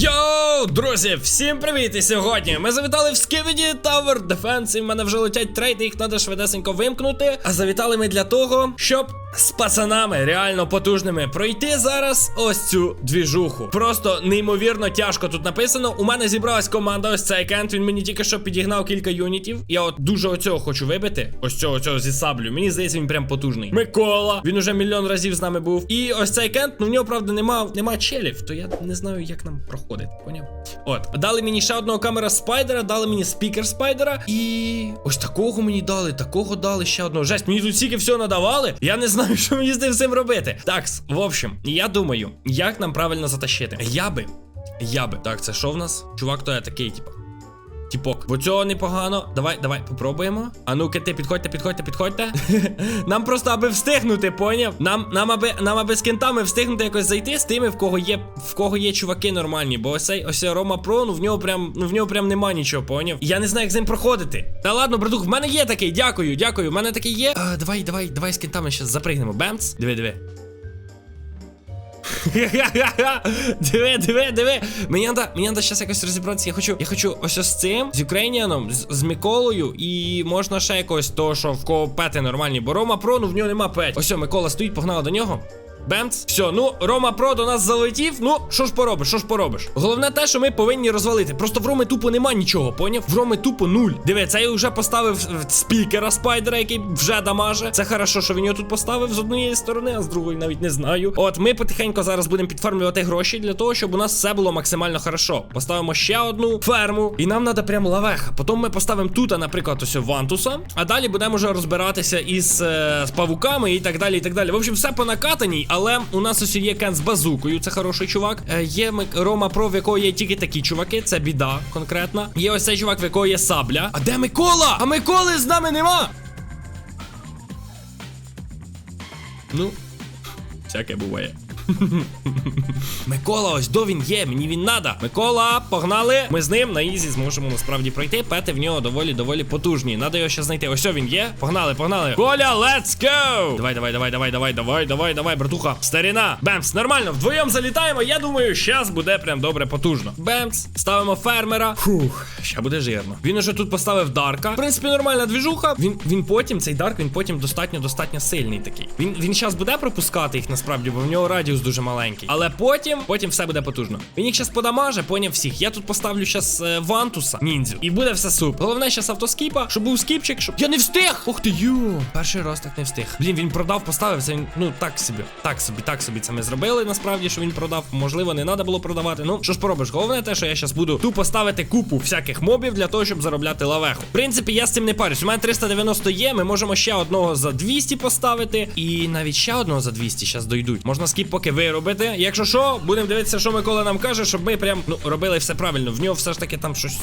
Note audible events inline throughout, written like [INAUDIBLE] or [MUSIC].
Yo! Йоу, друзі, всім привіт! І сьогодні ми завітали в Skibidi Tower Defense, і в мене вже летять трейди, їх треба швидесенько вимкнути. А завітали ми для того, щоб з пацанами реально потужними пройти зараз ось цю двіжуху. Просто неймовірно тяжко тут написано. У мене зібралась команда, ось цей кент. Він мені тільки що підігнав кілька юнітів. Я от дуже оцього хочу вибити. Ось цього цього зі саблю. Мені здається, він прям потужний. Микола. Він уже мільйон разів з нами був. І ось цей кент, ну в нього правда нема, нема челів, то я не знаю, як нам проходить. Поняв? От, дали мені ще одного камера спайдера, дали мені спікер спайдера. І ось такого мені дали, такого дали, ще одного. Жесть, мені тут стільки всього надавали. Я не знаю, [LAUGHS] що мені з цим всім робити. Так, в общем, я думаю, як нам правильно затащити. Я би. Я би. Так, це що в нас? Чувак, то я такий, типа. Тіпок, бо цього непогано. Давай, давай, попробуємо. А ну-ка підходьте, підходьте, підходьте. [LAUGHS] нам просто аби встигнути, поняв? Нам, нам аби, нам аби з кентами встигнути якось зайти з тими, в кого є, в кого є чуваки нормальні. Бо ось цей ось Рома Про, ну в нього прям, ну в нього прям нема нічого, поняв? Я не знаю, як з ним проходити. Та ладно, братух, в мене є такий, дякую, дякую. В мене такий є. А, давай, давай, давай з кентами зараз запригнемо. Бемц. Диви, диви. [LAUGHS] диви, диви, диви. Мені надо, мені надо зараз якось розібратися. Я хочу, я хочу ось ось цим, з Україніаном, з, з Миколою, і можна ще якось того, що в кого пети нормальні. Бо Рома Про, ну в нього нема петь. Ось, о, Микола стоїть, погнала до нього. Бемц. Все, ну Рома Про до нас залетів. Ну, що ж поробиш, що ж поробиш? Головне те, що ми повинні розвалити. Просто в Роми тупо нема нічого, поняв? В Роми тупо нуль. Диви, я вже поставив спікера спайдера, який вже дамаже. Це хорошо, що він його тут поставив з однієї сторони, а з другої навіть не знаю. От ми потихеньку зараз будемо підформлювати гроші для того, щоб у нас все було максимально хорошо. Поставимо ще одну ферму, і нам треба прям лавеха. Потім ми поставимо тут, наприклад, ось Вантуса. А далі будемо вже розбиратися із е, з павуками і так далі. і так далі. В общем, все по накатаній, але у нас ось є Кен з базукою, це хороший чувак. Е, є Рома Про, в якого є тільки такі чуваки, це біда конкретна. Є ось цей чувак, в якого є сабля. А де Микола? А Миколи з нами нема. Ну, всяке буває. Микола, ось до він є, мені він надо. Микола, погнали. Ми з ним на ізі зможемо насправді пройти. Пети в нього доволі доволі потужні. Надо його ще знайти. Ось о, він є. Погнали, погнали. Коля, let's go! Давай, давай, давай, давай, давай, давай, давай, давай, братуха. Старіна. Бемс, нормально, вдвоєм залітаємо. Я думаю, щас буде прям добре потужно. Бемс, ставимо фермера. Фух, ще буде жирно. Він уже тут поставив Дарка. В принципі, нормальна двіжуха. Він він потім, цей Дарк, він потім достатньо достатньо сильний такий. Він він зараз буде пропускати їх насправді, бо в нього радіус дуже маленький. Але потім, потім все буде потужно. Він їх зараз подамаже, поняв всіх. Я тут поставлю зараз е, Вантуса, ніндзю. І буде все супер. Головне зараз автоскіпа, щоб був скіпчик, щоб. Я не встиг! Ух ти ю! Перший раз так не встиг. Блін, він продав, поставив це. Він, ну так собі, так собі, так собі це ми зробили. Насправді, що він продав. Можливо, не треба було продавати. Ну, що ж поробиш? Головне те, що я зараз буду тупо ставити купу всяких мобів для того, щоб заробляти лавеху. В принципі, я з цим не парюсь. У мене 390 є. Ми можемо ще одного за 200 поставити. І навіть ще одного за 200 зараз дойдуть. Можна скіп поки виробити. Якщо що, будемо дивитися, що Микола нам каже, щоб ми прям ну робили все правильно. В нього все ж таки там щось.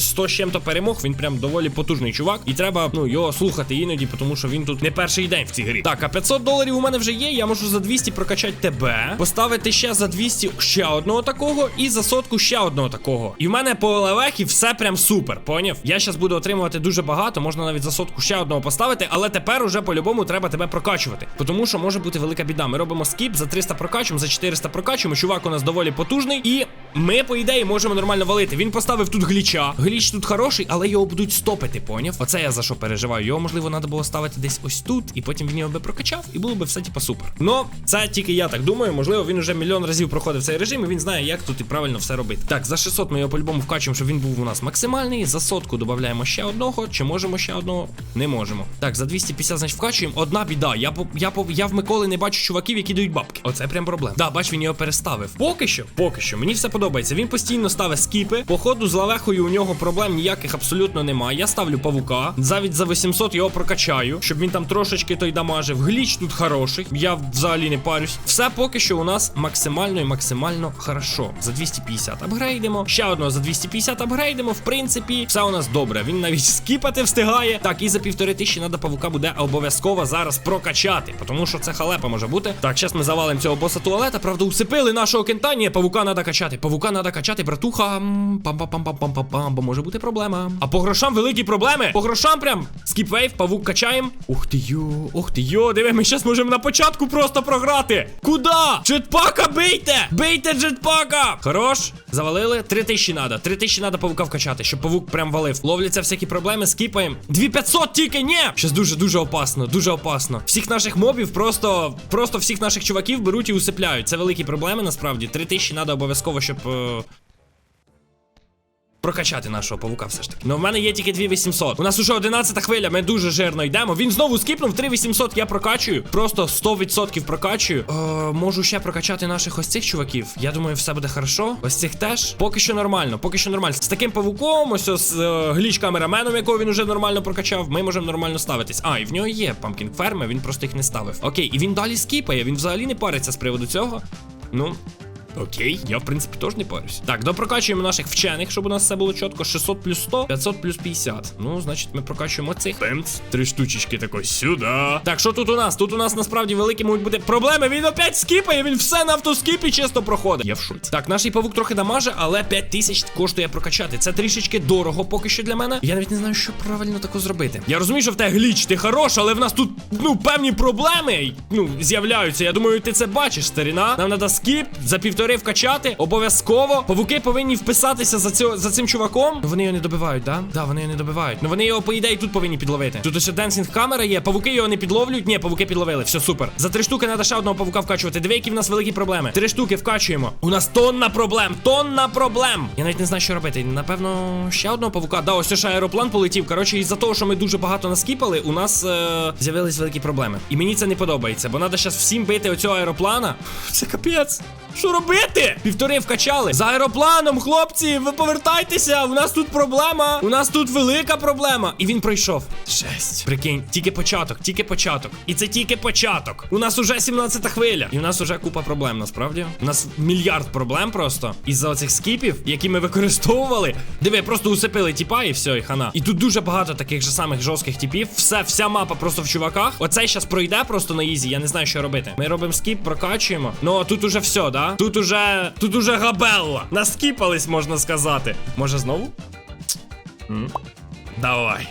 100 з чим-то перемог, він прям доволі потужний чувак, і треба ну його слухати іноді, тому що він тут не перший день в цій грі. Так, а 500 доларів у мене вже є. Я можу за 200 прокачати тебе, поставити ще за 200 ще одного такого, і за сотку ще одного такого. І в мене по левехі все прям супер. Поняв? Я зараз буду отримувати дуже багато, можна навіть за сотку ще одного поставити, але тепер уже по-любому треба тебе прокачувати. Тому що може бути велика біда. Ми робимо скіп за 300 прокачуємо, за 400 прокачуємо. Чувак у нас доволі потужний, і ми, по ідеї, можемо нормально валити. Він поставив тут гліча. Гліч тут хороший, але його будуть стопити, поняв? Оце я за що переживаю. Його, можливо, треба було ставити десь ось тут, і потім він його би прокачав, і було би все типа супер. Ну, це тільки я так думаю. Можливо, він уже мільйон разів проходив цей режим, і він знає, як тут і правильно все робити. Так, за 600 ми його по-любому вкачуємо, щоб він був у нас максимальний. За сотку додаємо ще одного. Чи можемо ще одного? Не можемо. Так, за 250, значить, вкачуємо. Одна біда. Я по я по я в Миколи не бачу чуваків, які дають бабки. Оце прям проблема. Да, бач, він його переставив. Поки що, поки що, мені все подобається. Він постійно ставить скіпи. Походу, з лавехою у нього проблем ніяких абсолютно немає. Я ставлю павука. Навіть за 800 його прокачаю, щоб він там трошечки той дамажив. Гліч тут хороший. Я взагалі не парюсь. Все поки що у нас максимально і максимально хорошо. За 250 апгрейдимо. Ще одного за 250 апгрейдимо. В принципі, все у нас добре. Він навіть скіпати встигає. Так, і за півтори тисячі треба павука буде обов'язково зараз прокачати. Тому що це халепа може бути. Так, зараз ми завалимо цього боса туалета. Правда, усипили нашого кента. Ні, павука треба качати. Павука треба качати, братуха. Пам-пам-пам-пам-пам-пам, бо може бути проблема. А по грошам великі проблеми. По грошам прям. Скіпвейв, павук качаємо. Ух ти йо, ух ти йо, диви, ми зараз можемо на початку просто програти. Куда? Джетпака бийте! Бийте джетпака! Хорош, завалили. Три тисячі надо. Три тисячі надо павука вкачати, щоб павук прям валив. Ловляться всякі проблеми, скіпаємо. 2500 тільки, ні! Щас дуже дуже опасно, дуже опасно. Всіх наших мобів просто, просто всіх наших чуваків беруть і усипляють. Це великі проблеми насправді. Три тисячі надо обов'язково, щоб. Е, Прокачати нашого павука все ж таки. Ну в мене є тільки 2800. У нас уже 11 хвиля, ми дуже жирно йдемо. Він знову скіпнув 3800, я прокачую. Просто 100% прокачую. Е, можу ще прокачати наших ось цих чуваків. Я думаю, все буде хорошо. Ось цих теж. Поки що нормально, поки що нормально. З таким павуком, ось з е, гліч камераменом, якого він уже нормально прокачав, ми можемо нормально ставитись. А, і в нього є памкінг ферми, він просто їх не ставив. Окей, і він далі скіпає, він взагалі не париться з приводу цього. Ну. Окей, я в принципі теж не парюсь. Так, допрокачуємо наших вчених, щоб у нас все було чітко. 600 плюс 100, 500 плюс 50. Ну, значить, ми прокачуємо цих. Пемц, три штучечки тако сюди. Так, що тут у нас? Тут у нас насправді великі можуть бути проблеми. Він опять скіпає, він все на автоскіпі чисто проходить. Я в шоці. Так, наш павук трохи дамаже, але 5 тисяч коштує прокачати. Це трішечки дорого поки що для мене. Я навіть не знаю, що правильно тако зробити. Я розумію, що в тебе гліч, ти хорош, але в нас тут ну певні проблеми ну з'являються. Я думаю, ти це бачиш, старіна. Нам треба скіп за півтори вкачати. Обов'язково. Павуки повинні вписатися за цього за цим чуваком. Ну вони його не добивають, да? Да, вони його не добивають. Ну вони його, по ідеї, тут повинні підловити. Тут ось денсінг камера є. Павуки його не підловлюють. Ні, павуки підловили. Все супер. За три штуки треба ще одного павука вкачувати. Диви, які в нас великі проблеми. Три штуки вкачуємо. У нас тонна проблем. Тонна проблем. Я навіть не знаю, що робити. Напевно, ще одного павука. Да, ось ще аероплан полетів. Коротше, із-за того, що ми дуже багато наскіпали, у нас е з'явились великі проблеми. І мені це не подобається, бо треба зараз всім бити оцього аероплана. Це капець. Що робити? Півтори вкачали. За аеропланом, хлопці, ви повертайтеся. У нас тут проблема. У нас тут велика проблема. І він пройшов. Жесть. Прикинь, тільки початок, тільки початок. І це тільки початок. У нас уже 17 хвиля. І у нас уже купа проблем, насправді. У нас мільярд проблем просто. Із-за оцих скіпів, які ми використовували. Диви, просто усипили тіпа і все, і хана. І тут дуже багато таких же самих жорстких типів. Все, вся мапа просто в чуваках. Оцей щас пройде просто на ізі. Я не знаю, що робити. Ми робимо скіп, прокачуємо. Ну а тут уже все, да? Тут уже. Тут уже габелла. Наскіпались, можна сказати. Може знову? Давай.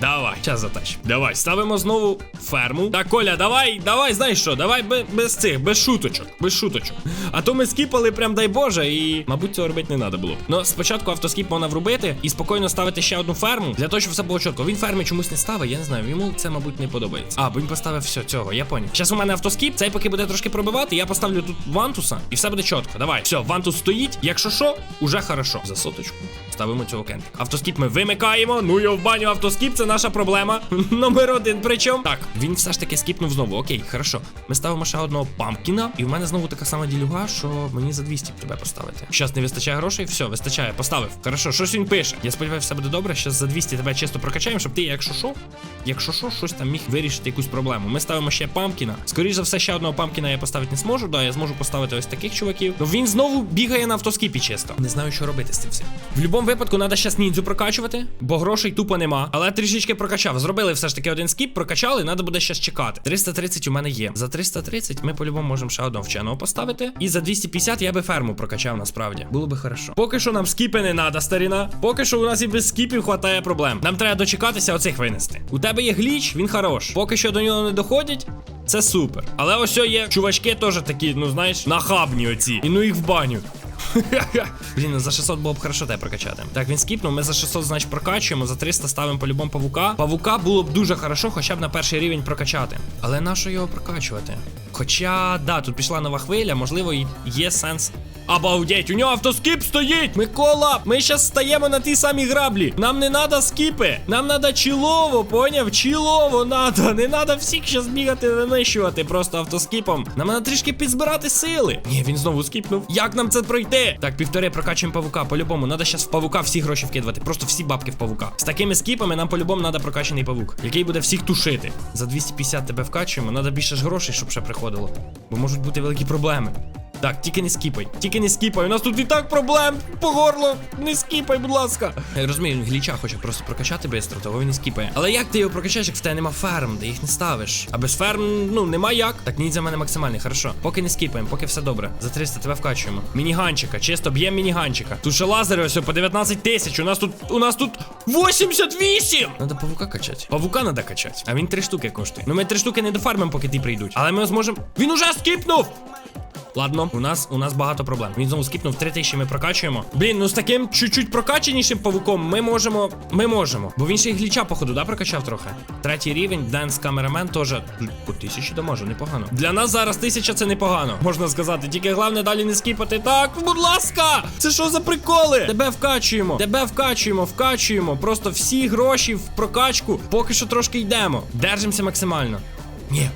Давай, час затач. Давай, ставимо знову ферму. Так, Коля, давай, давай, знаєш що, давай без цих, без шуточок, без шуточок. А то ми скіпали, прям дай Боже, і, мабуть, цього робити не треба було. Ну, спочатку автоскіп можна врубити і спокійно ставити ще одну ферму, для того, щоб все було чітко. Він ферми чомусь не ставить, я не знаю, йому це, мабуть, не подобається. А, бо він поставив все цього, я поняв. Зараз у мене автоскіп, цей поки буде трошки пробивати, я поставлю тут вантуса, і все буде чітко. Давай, все, вантус стоїть. Якщо що, уже хорошо. За соточку. Ставимо цього кентика. Автоскіп ми вимикаємо. Ну його в баню автоскіп, це наша проблема. [LAUGHS] Номер один. Причому. Так, він все ж таки скіпнув знову. Окей, хорошо. Ми ставимо ще одного памкіна. І в мене знову така сама ділюга, що мені за 200 тебе поставити. Щас не вистачає грошей, все, вистачає. Поставив. Хорошо, щось він пише. Я сподіваюся, все буде добре. Щас за 200 тебе чисто прокачаємо, щоб ти, якщо що, якщо що, щось там міг вирішити якусь проблему. Ми ставимо ще памкіна. Скоріше за все, ще одного памкіна я поставити не зможу. Да, я зможу поставити ось таких чуваків. Ну він знову бігає на автоскіпі чисто. Не знаю, що робити з цим всім. В будь-якому випадку треба щас ніндзю прокачувати, бо грошей тупо нема. Але трішечки прокачав. Зробили все ж таки один скіп, прокачали, треба буде щас чекати. 330 у мене є. За 330 ми по-любому можемо ще одного вченого поставити. І за 250 я би ферму прокачав насправді. Було би хорошо. Поки що нам скіпи не треба, старіна. Поки що у нас і без скіпів хватає проблем. Нам треба дочекатися оцих винести. У тебе є гліч, він хорош. Поки що до нього не доходять. Це супер. Але ось є чувачки теж такі, ну знаєш, нахабні оці. І ну їх в баню. Блін, ну за 600 було б хорошо тебе прокачати. Так, він скіпнув, ми за 600, значить, прокачуємо, за 300 ставимо по-любому павука. Павука було б дуже хорошо, хоча б на перший рівень прокачати. Але нащо його прокачувати? Хоча, да, тут пішла нова хвиля, можливо, є сенс. Обалдеть, у нього автоскіп стоїть! Микола, ми зараз стаємо на ті самі граблі. Нам не треба скіпи. Нам треба чілово, поняв? Чілово надо. Не треба всіх зараз бігати, винищувати просто автоскіпом. Нам треба трішки підзбирати сили. Ні, він знову скіпнув. Як нам це пройти? Так, півтори прокачуємо павука. По-любому, треба зараз в павука всі гроші вкидувати. Просто всі бабки в павука. З такими скіпами нам по-любому треба прокачаний павук, який буде всіх тушити. За 250 тебе вкачуємо. Треба більше ж грошей, щоб ще приходило. Бо можуть бути великі проблеми. Так, тільки не скіпай, тільки не скіпай. У нас тут і так проблем по горло. Не скіпай, будь ласка. Я розумію, він гліча хоче просто прокачати швидко, того він не скіпає. Але як ти його прокачаєш, як в тебе нема ферм, де їх не ставиш? А без ферм, ну нема як. Так ні, за мене максимальний, хорошо. Поки не скіпаємо, поки все добре. За 300 тебе вкачуємо. Мініганчика, чисто б'ємо мініганчика. Тут ще лазери ось по 19 тисяч. У нас тут, у нас тут 88! Надо павука качати. Павука надо качати. А він три штуки коштує. Ну ми три штуки не дофармимо, поки ті прийдуть. Але ми зможемо. Він уже скіпнув! Ладно, у нас у нас багато проблем. Він знову скіпнув 3000 ми прокачуємо. Блін, ну з таким чуть-чуть прокачанішим павуком ми можемо. Ми можемо. Бо він ще й гліча, походу, да, прокачав трохи. Третій рівень, Денс камерамен теж по тисячі дамажу, непогано. Для нас зараз тисяча це непогано, можна сказати. Тільки головне далі не скіпати. Так, будь ласка! Це що за приколи? Тебе вкачуємо, тебе вкачуємо, вкачуємо. Просто всі гроші в прокачку. Поки що трошки йдемо. Держимося максимально. Ні.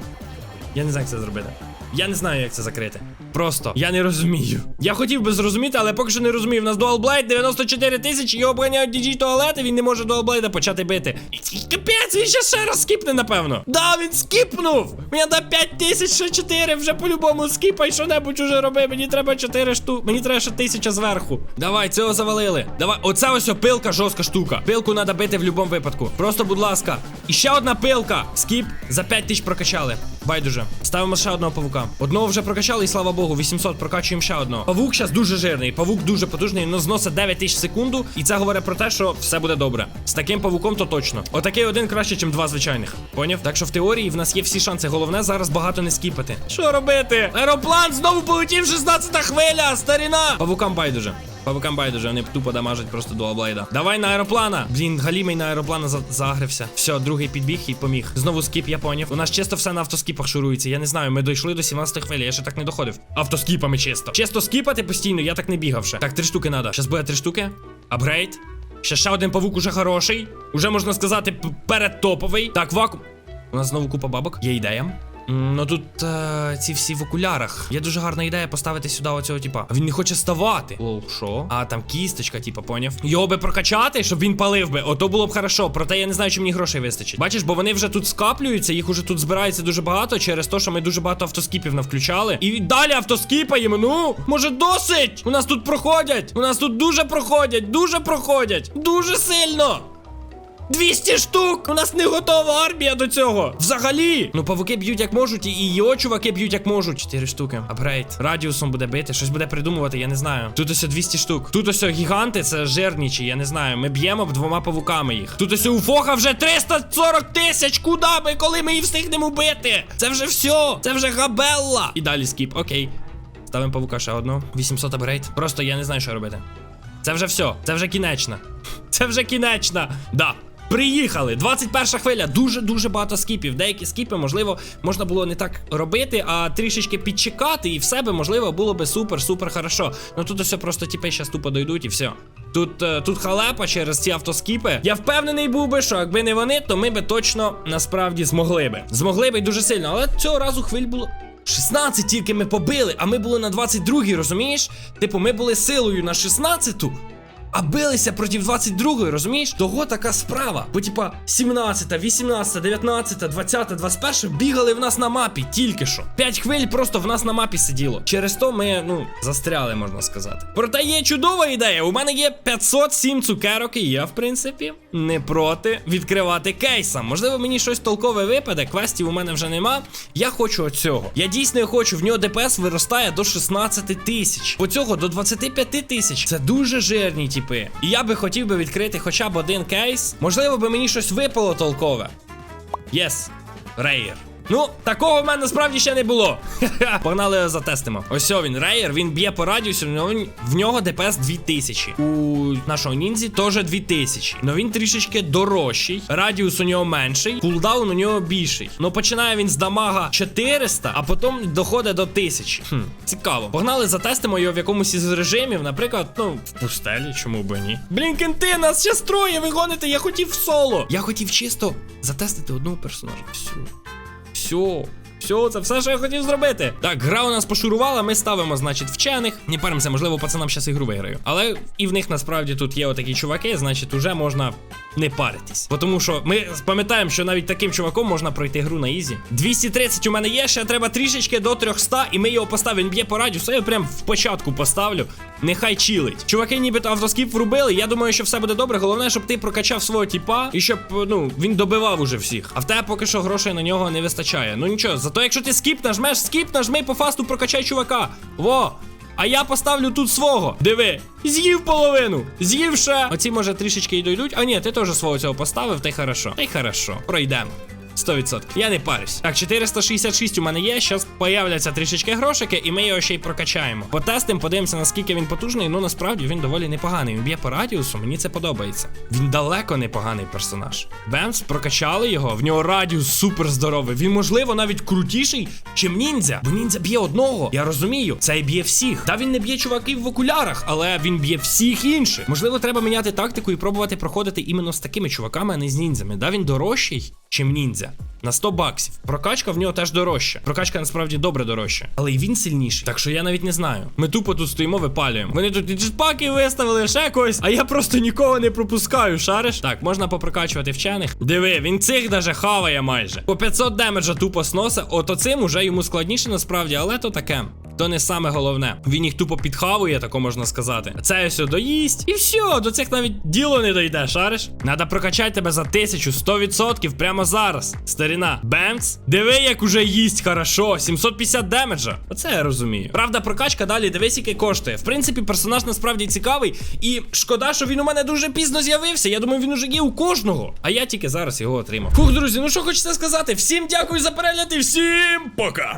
Я не знаю, як це зробити. Я не знаю, як це закрити. Просто я не розумію. Я хотів би зрозуміти, але поки що не розумію. У нас Dual 94 тисячі, його обганяють DG туалети, він не може Dual почати бити. Капець, він ще ще раз скіпне, напевно. Да, він скіпнув! Мені да 5 тисяч, ще 4, вже по-любому скіпай, що небудь уже роби. Мені треба 4 штук, мені треба ще тисяча зверху. Давай, цього завалили. Давай, оце ось пилка, жорстка штука. Пилку треба бити в будь-якому випадку. Просто, будь ласка. І ще одна пилка. Скіп за 5 тисяч прокачали. Байдуже. Ставимо ще одного павука. Одного вже прокачали, і слава Богу, 800 прокачуємо ще одного. Павук зараз дуже жирний. Павук дуже потужний, він зносить 9 тисяч секунду. І це говорить про те, що все буде добре. З таким павуком то точно. Отакий один краще, ніж два звичайних. Поняв? Так що в теорії в нас є всі шанси. Головне зараз багато не скіпати. Що робити? Аероплан знову полетів 16 хвиля, старіна! Павукам байдуже. Павукам байдуже, вони тупо дамажать просто до облайда. Давай на аероплана. Блін, галімий на аероплана за загрився. Все, другий підбіг і поміг. Знову скіп, я поняв. У нас чисто все на автоскіпах шурується. Я не знаю, ми дійшли до 17 хвилі, я ще так не доходив. Автоскіпами чисто. Чисто скіпати постійно, я так не бігав ще. Так, три штуки надо. Щас буде три штуки. Апгрейд. Ще ще один павук уже хороший. Уже можна сказати, передтоповий. Так, вакуум. У нас знову купа бабок. Є ідея. Ну тут е, ці всі в окулярах. Є дуже гарна ідея поставити сюди оцього типа. Він не хоче ставати. О, що? А там кісточка, типа, поняв. Його би прокачати, щоб він палив би. Ото було б хорошо. Проте я не знаю, чи мені грошей вистачить. Бачиш, бо вони вже тут скаплюються, їх уже тут збирається дуже багато через те, що ми дуже багато автоскіпів навключали. І далі автоскіпаємо. Ну, може, досить? У нас тут проходять. У нас тут дуже проходять, дуже проходять. Дуже сильно. 200 штук! У нас не готова армія до цього. Взагалі. Ну, павуки б'ють як можуть, і його чуваки б'ють як можуть. 4 штуки. Апгрейд. Радіусом буде бити, щось буде придумувати, я не знаю. Тут ось 200 штук. Тут ось гіганти, це жирнічі, я не знаю. Ми б'ємо двома павуками їх. Тут ось у Фоха вже 340 тисяч. Куди ми, коли ми її встигнемо бити? Це вже все. Це вже габелла. І далі скіп, окей. Ставимо павука ще одного. 800 апгрейд. Просто я не знаю, що робити. Це вже все. Це вже кінечна. [LAUGHS] Це вже кінечна. Да. Приїхали! 21 хвиля, дуже-дуже багато скіпів. Деякі скіпи, можливо, можна було не так робити, а трішечки підчекати, і в себе, можливо, було би супер-супер хорошо. Ну тут все просто тіпи щас тупо дойдуть і все. Тут, е, тут халепа через ці автоскіпи. Я впевнений був би, що якби не вони, то ми би точно насправді змогли би. Змогли би дуже сильно, але цього разу хвиль було. 16 тільки ми побили, а ми були на 22-й, розумієш? Типу, ми були силою на 16-ту, а билися проти 22-ї, розумієш? Того така справа. Бо, типа, 17, 18, 19, 20, 21 бігали в нас на мапі тільки що. 5 хвиль просто в нас на мапі сиділо. Через то ми, ну, застряли, можна сказати. Проте є чудова ідея. У мене є 507 цукерок, і я, в принципі, не проти відкривати кейса. Можливо, мені щось толкове випаде. Квестів у мене вже нема. Я хочу оцього. Я дійсно хочу. В нього ДПС виростає до 16 тисяч. По цього до 25 тисяч. Це дуже жирні типи. І я би хотів би відкрити хоча б один кейс. Можливо, би мені щось випало толкове. Єс, рейер. Ну, такого в мене насправді ще не було. [LAUGHS] Погнали затестимо. Ось він, рейер, він б'є по радіусу, нього, в нього ДПС 2000. У нашого ніндзі теж 2000. Но він трішечки дорожчий. Радіус у нього менший, кулдаун у нього більший. Ну починає він з дамага 400, а потім доходить до 1000. Хм, цікаво. Погнали, затестимо його в якомусь із режимів, наприклад, ну, в пустелі, чому би ні. Блін, кенти, нас ще строє, ви гоните, я хотів в соло. Я хотів чисто затестити одного персонажа. Всю. Все. Все, це все, що я хотів зробити. Так, гра у нас пошурувала, ми ставимо, значить, вчених. Не паримося, можливо, пацанам зараз ігру виграю. Але і в них насправді тут є отакі чуваки, значить, уже можна не паритись. Бо тому що ми пам'ятаємо, що навіть таким чуваком можна пройти гру на ізі. 230 у мене є, ще треба трішечки до 300, і ми його поставимо. Він б'є по радіусу, я прям в початку поставлю. Нехай чилить. Чуваки, нібито автоскіп врубили. Я думаю, що все буде добре. Головне, щоб ти прокачав свого тіпа і щоб ну він добивав уже всіх. А в тебе поки що грошей на нього не вистачає. Ну нічого, зато якщо ти скіп нажмеш, скіп нажми по фасту, прокачай чувака. Во! А я поставлю тут свого. Диви, з'їв половину. З'їв ще. Оці може трішечки й дойдуть. А ні, ти теж свого цього поставив, та й хорошо. Та й хорошо. Пройдемо. 100%. Я не парюсь. Так, 466 у мене є. Щас появляться трішечки грошики, і ми його ще й прокачаємо. Потестимо, подивимося, наскільки він потужний. Ну насправді він доволі непоганий. Він б'є по радіусу, мені це подобається. Він далеко непоганий персонаж. Бемс, прокачали його. В нього радіус супер здоровий. Він, можливо, навіть крутіший, чим ніндзя. Бо ніндзя б'є одного. Я розумію, цей б'є всіх. Та він не б'є чуваків в окулярах, але він б'є всіх інших. Можливо, треба міняти тактику і пробувати проходити іменно з такими чуваками, а не з ніндзями. Да, він дорожчий, чим ніндзя. На 100 баксів. Прокачка в нього теж дорожча. Прокачка насправді добре дорожча. Але і він сильніший. Так що я навіть не знаю. Ми тупо тут стоїмо, випалюємо. Вони тут і джетпаки виставили, ще когось, а я просто нікого не пропускаю, шариш? Так, можна попрокачувати вчених. Диви, він цих даже хаває майже. По 500 демеджа тупо сноса. От оцим уже йому складніше насправді, але то таке. То не саме головне. Він їх тупо підхавує, тако можна сказати. Це ось доїсть. І все, до цих навіть діло не дойде, шариш? Надо прокачати тебе за тисячу, 100% прямо зараз. Старіна. Бемц. Диви, як уже їсть хорошо. 750 демеджа. Оце я розумію. Правда, прокачка далі дивись, який коштує. В принципі, персонаж насправді цікавий. І шкода, що він у мене дуже пізно з'явився. Я думаю, він уже є у кожного. А я тільки зараз його отримав. Фух, друзі, ну що хочеться сказати? Всім дякую за перегляд і всім пока!